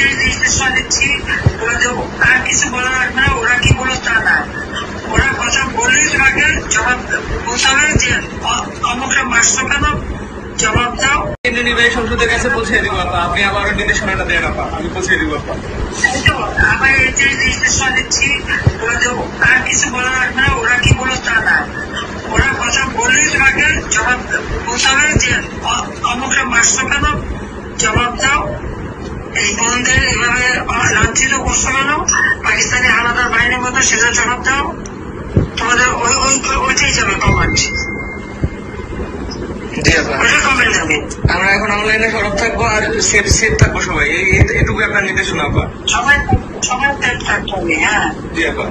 যে নির্দেশনা দিচ্ছি আর কিছু বলা লাগবে না ওরা কি বলো তা না। ওরা কথা বললেই তোমাকে জবাব বলতে হবে যে অমুকটা মারছো কেন? জবাব দাও। কেন্দ্রীয় নির্বাহী সংসদের কাছে পৌঁছে দিব আপা। আপনি আবার নির্দেশনাটা দেন আপা। আমি পৌঁছে দিব আপা। আবার এই যে দিচ্ছি। আর কিছু বলা লাগবে না ওরা কি বলো তা না। ওরা কথা বললেই তোমাকে জবাব বলতে হবে যে অমুকটা মারছো কেন? সেটা জবাব দাও। তোমাদের ওই ওই ওইটাই যাবে কমান্ড কমেন্ট আমরা এখন অনলাইনে সরব থাকব আর সেফ সেফ থাকব সবাই। এটুকু আপনার নির্দেশনা আপা সবাই সবাই হ্যাঁ। জি আপা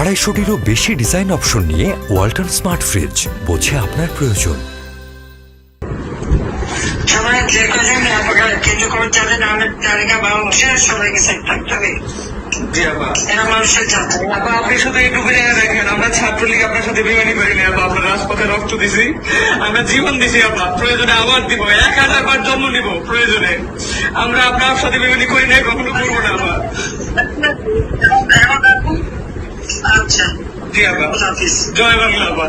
আড়াইশোটিরও বেশি ডিজাইন অপশন নিয়ে ওয়ালটন স্মার্ট ফ্রিজ বোঝে আপনার প্রয়োজন। সবাই যে আপনার কেন্দ্র করে যাদের নামের তালিকা বাংলাদেশের সবাইকে সেট থাকতে হবে। মানুষের আপা আপনি শুধু এইটুকু দেখেন আমরা ছাত্রলীগ আপনার সাথে বিমানি করিনি আপা আমরা রাজপথে রক্ত দিছি। আমরা জীবন দিছি আপা প্রয়োজনে আবার দিব এক হাজার বার জন্ম নিব প্রয়োজনে। আমরা আপনার সাথে বিমানি করি নাই কখনো করব না আপা। আচ্ছা। জি আপা। জয় বাংলা আপা।